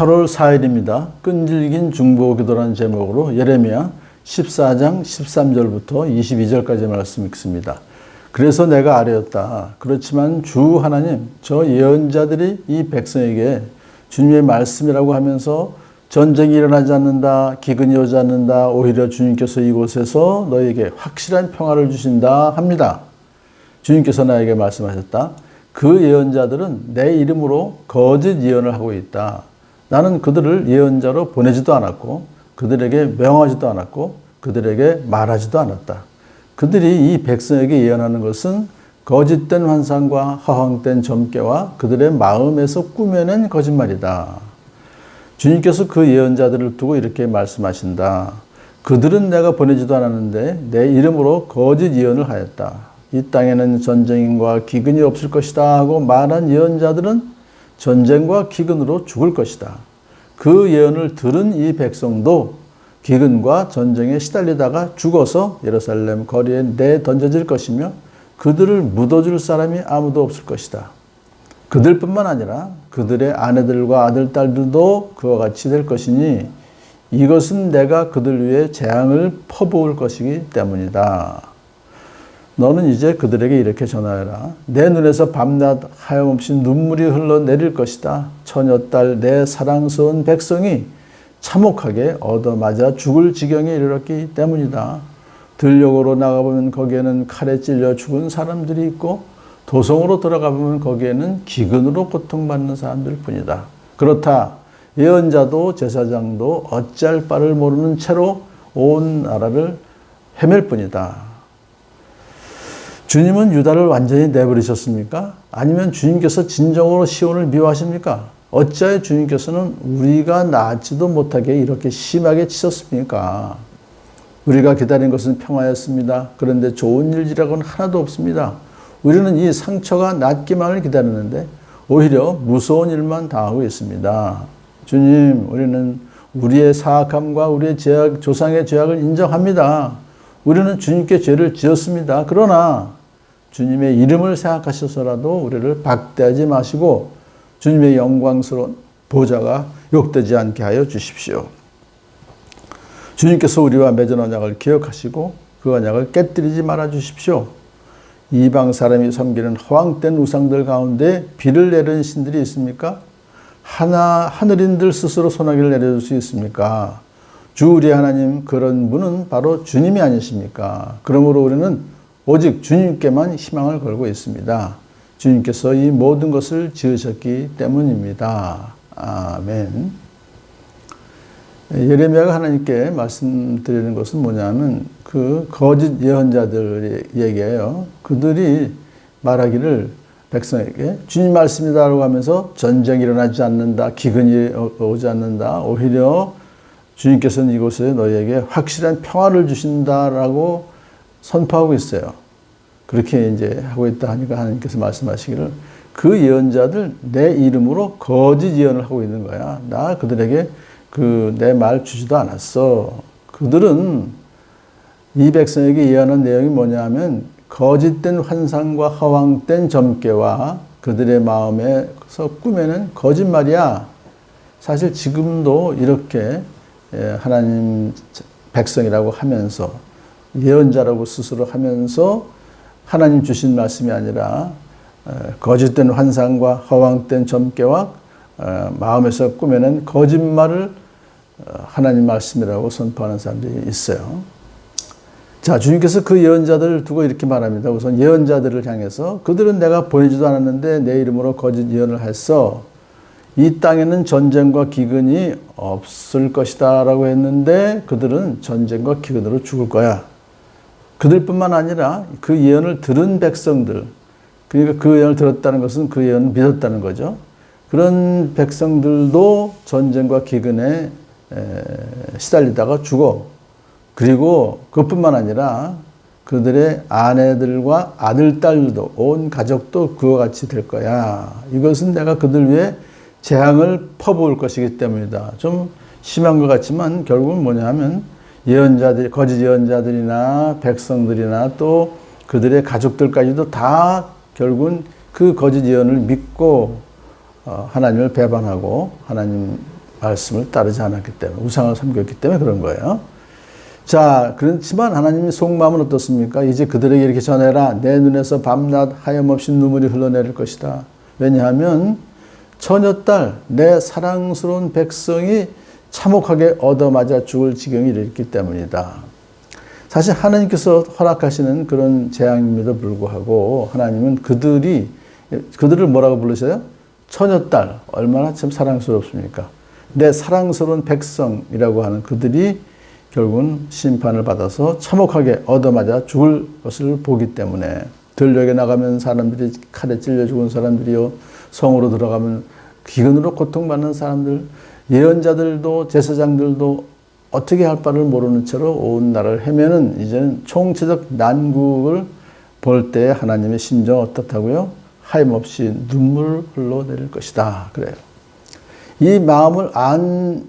8월 4일입니다. 끈질긴 중보 기도라는 제목으로 예레미야 14장 13절부터 22절까지 말씀 읽습니다. 그래서 내가 아뢰었다. 그렇지만 주 하나님, 저 예언자들이 이 백성에게 주님의 말씀이라고 하면서 전쟁이 일어나지 않는다, 기근이 오지 않는다, 오히려 주님께서 이곳에서 너에게 확실한 평화를 주신다 합니다. 주님께서 나에게 말씀하셨다. 그 예언자들은 내 이름으로 거짓 예언을 하고 있다. 나는 그들을 예언자로 보내지도 않았고, 그들에게 명하지도 않았고, 그들에게 말하지도 않았다. 그들이 이 백성에게 예언하는 것은 거짓된 환상과 허황된 점괘와 그들의 마음에서 꾸며낸 거짓말이다. 주님께서 그 예언자들을 두고 이렇게 말씀하신다. 그들은 내가 보내지도 않았는데 내 이름으로 거짓 예언을 하였다. 이 땅에는 전쟁과 기근이 없을 것이다 하고 말한 예언자들은 전쟁과 기근으로 죽을 것이다. 그 예언을 들은 이 백성도 기근과 전쟁에 시달리다가 죽어서 예루살렘 거리에 내 던져질 것이며 그들을 묻어줄 사람이 아무도 없을 것이다. 그들뿐만 아니라 그들의 아내들과 아들, 딸들도 그와 같이 될 것이니 이것은 내가 그들 위해 재앙을 퍼부을 것이기 때문이다. 너는 이제 그들에게 이렇게 전하여라. 내 눈에서 밤낮 하염없이 눈물이 흘러내릴 것이다. 처녀딸 내 사랑스러운 백성이 참혹하게 얻어맞아 죽을 지경에 이르렀기 때문이다. 들녘으로 나가보면 거기에는 칼에 찔려 죽은 사람들이 있고 도성으로 들어가보면 거기에는 기근으로 고통받는 사람들 뿐이다. 그렇다. 예언자도 제사장도 어찌할 바를 모르는 채로 온 나라를 헤맬 뿐이다. 주님은 유다를 완전히 내버리셨습니까? 아니면 주님께서 진정으로 시온을 미워하십니까? 어찌하여 주님께서는 우리가 낳지도 못하게 이렇게 심하게 치셨습니까? 우리가 기다린 것은 평화였습니다. 그런데 좋은 일이라고는 하나도 없습니다. 우리는 이 상처가 낫기만을 기다리는데 오히려 무서운 일만 당하고 있습니다. 주님, 우리는 우리의 사악함과 우리의 죄악, 조상의 죄악을 인정합니다. 우리는 주님께 죄를 지었습니다. 그러나 주님의 이름을 생각하셔서라도 우리를 박대하지 마시고 주님의 영광스러운 보좌가 욕되지 않게 하여 주십시오. 주님께서 우리와 맺은 언약을 기억하시고 그 언약을 깨뜨리지 말아 주십시오. 이방 사람이 섬기는 허황된 우상들 가운데 비를 내리는 신들이 있습니까? 하나 하늘인들 스스로 소나기를 내려줄 수 있습니까? 주 우리 하나님 그런 분은 바로 주님이 아니십니까? 그러므로 우리는 오직 주님께만 희망을 걸고 있습니다. 주님께서 이 모든 것을 지으셨기 때문입니다. 아멘. 예레미야가 하나님께 말씀드리는 것은 뭐냐면 그 거짓 예언자들 얘기예요. 그들이 말하기를 백성에게 주님 말씀이다라고 하면서 전쟁이 일어나지 않는다, 기근이 오지 않는다. 오히려 주님께서는 이곳에 너희에게 확실한 평화를 주신다라고 선포하고 있어요. 그렇게 이제 하고 있다 하니까 하나님께서 말씀하시기를 그 예언자들 내 이름으로 거짓 예언을 하고 있는 거야. 나 그들에게 그 내 말 주지도 않았어. 그들은 이 백성에게 예언한 내용이 뭐냐 하면 거짓된 환상과 허황된 점괘와 그들의 마음에서 꾸며낸 거짓말이야. 사실 지금도 이렇게 예, 하나님 백성이라고 하면서 예언자라고 스스로 하면서 하나님 주신 말씀이 아니라 어, 거짓된 환상과 허황된 점괘와 어, 마음에서 꾸며낸 거짓말을 어, 하나님 말씀이라고 선포하는 사람들이 있어요. 자, 주님께서 그 예언자들을 두고 이렇게 말합니다. 우선 예언자들을 향해서 그들은 내가 보내지도 않았는데 내 이름으로 거짓 예언을 했어. 이 땅에는 전쟁과 기근이 없을 것이다 라고 했는데 그들은 전쟁과 기근으로 죽을 거야. 그들뿐만 아니라 그 예언을 들은 백성들, 그러니까 그 예언을 들었다는 것은 그 예언을 믿었다는 거죠. 그런 백성들도 전쟁과 기근에 시달리다가 죽어. 그리고 그뿐만 아니라 그들의 아내들과 아들, 딸도, 온 가족도 그와 같이 될 거야. 이것은 내가 그들 위해 재앙을 퍼부을 것이기 때문이다. 좀 심한 것 같지만 결국은 뭐냐 하면 예언자들, 거짓 예언자들이나 백성들이나 또 그들의 가족들까지도 다 결국은 그 거짓 예언을 믿고 어, 하나님을 배반하고 하나님 말씀을 따르지 않았기 때문에 우상을 섬겼기 때문에 그런 거예요. 자, 그렇지만 하나님의 속마음은 어떻습니까? 이제 그들에게 이렇게 전해라. 내 눈에서 밤낮 하염없이 눈물이 흘러내릴 것이다. 왜냐하면 처녀딸, 내 사랑스러운 백성이 참혹하게 얻어맞아 죽을 지경이 이르기 때문이다. 사실 하나님께서 허락하시는 그런 재앙임에도 불구하고 하나님은 그들이 그들을 뭐라고 부르셔요? 처녀딸 얼마나 참 사랑스럽습니까? 내 사랑스러운 백성이라고 하는 그들이 결국은 심판을 받아서 참혹하게 얻어맞아 죽을 것을 보기 때문에 들녘에 나가면 사람들이 칼에 찔려 죽은 사람들이요 성으로 들어가면 기근으로 고통받는 사람들 예언자들도 제사장들도 어떻게 할 바를 모르는 채로 온 나라를 헤매는 이제는 총체적 난국을 볼 때 하나님의 심정 어떻다고요? 하염없이 눈물 흘러내릴 것이다. 그래요. 이 마음을 안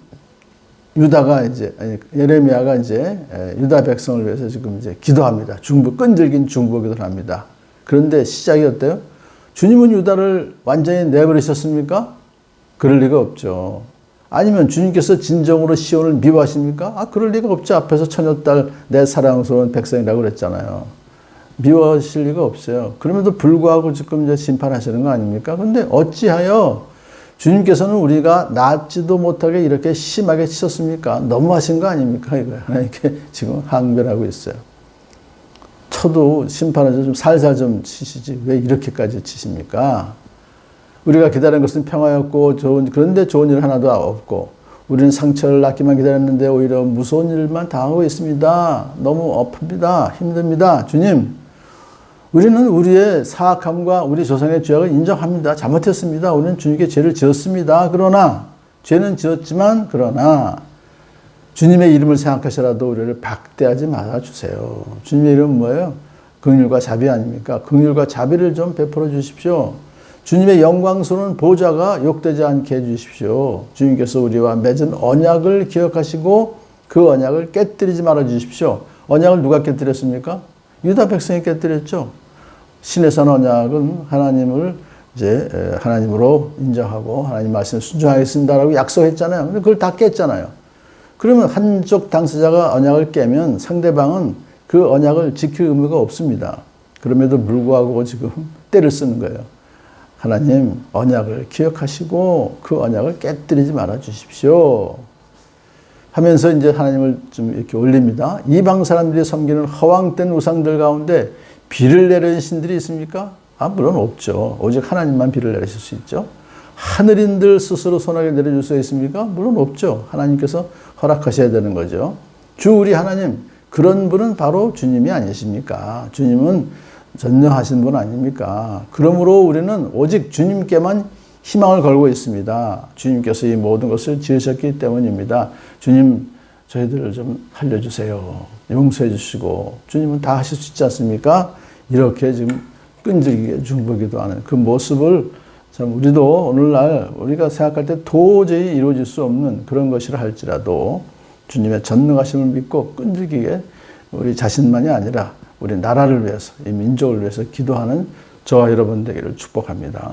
유다가 이제 아니, 예레미야가 이제 유다 백성을 위해서 지금 이제 기도합니다. 중보 끈질긴 중보 기도를 합니다. 그런데 시작이 어때요? 주님은 유다를 완전히 내버리셨습니까? 그럴 리가 없죠. 아니면 주님께서 진정으로 시온을 미워하십니까? 아, 그럴 리가 없죠. 앞에서 처녀딸 내 사랑스러운 백성이라고 그랬잖아요. 미워하실 리가 없어요. 그럼에도 불구하고 지금 이제 심판하시는 거 아닙니까? 근데 어찌하여 주님께서는 우리가 낫지도 못하게 이렇게 심하게 치셨습니까? 너무하신 거 아닙니까? 이거 하나님께 지금 항변하고 있어요. 쳐도 심판을 좀 살살 좀 치시지 왜 이렇게까지 치십니까? 우리가 기다린 것은 평화였고 좋은 그런데 좋은 일 하나도 없고 우리는 상처를 낳기만 기다렸는데 오히려 무서운 일만 당하고 있습니다. 너무 아픕니다. 힘듭니다. 주님, 우리는 우리의 사악함과 우리 조상의 죄악을 인정합니다. 잘못했습니다. 우리는 주님께 죄를 지었습니다. 그러나 죄는 지었지만 그러나 주님의 이름을 생각하시라도 우리를 박대하지 말아 주세요. 주님의 이름은 뭐예요? 긍휼과 자비 아닙니까? 긍휼과 자비를 좀 베풀어 주십시오. 주님의 영광스러운 보좌가 욕되지 않게 해 주십시오. 주님께서 우리와 맺은 언약을 기억하시고 그 언약을 깨뜨리지 말아 주십시오. 언약을 누가 깨뜨렸습니까? 유다 백성이 깨뜨렸죠. 신의 언약은 하나님을 이제 하나님으로 인정하고 하나님 말씀을 순종하겠습니다라고 약속했잖아요. 근데 그걸 다 깼잖아요. 그러면 한쪽 당사자가 언약을 깨면 상대방은 그 언약을 지킬 의무가 없습니다. 그럼에도 불구하고 지금 때를 쓰는 거예요. 하나님 언약을 기억하시고 그 언약을 깨뜨리지 말아 주십시오. 하면서 이제 하나님을 좀 이렇게 올립니다. 이방 사람들이 섬기는 허황된 우상들 가운데 비를 내리는 신들이 있습니까? 아, 물론 없죠. 오직 하나님만 비를 내리실 수 있죠. 하늘인들 스스로 소나기 내려줄 수 있습니까? 물론 없죠. 하나님께서 허락하셔야 되는 거죠. 주 우리 하나님, 그런 분은 바로 주님이 아니십니까? 주님은 전능하신 분 아닙니까? 그러므로 우리는 오직 주님께만 희망을 걸고 있습니다. 주님께서 이 모든 것을 지으셨기 때문입니다. 주님, 저희들을 좀 살려주세요. 용서해 주시고, 주님은 다 하실 수 있지 않습니까? 이렇게 지금 끈질기게 중보기도 하는 그 모습을 참 우리도 오늘날 우리가 생각할 때 도저히 이루어질 수 없는 그런 것이라 할지라도 주님의 전능하심을 믿고 끈질기게 우리 자신만이 아니라 우리 나라를 위해서 이 민족을 위해서 기도하는 저와 여러분 되기를 축복합니다.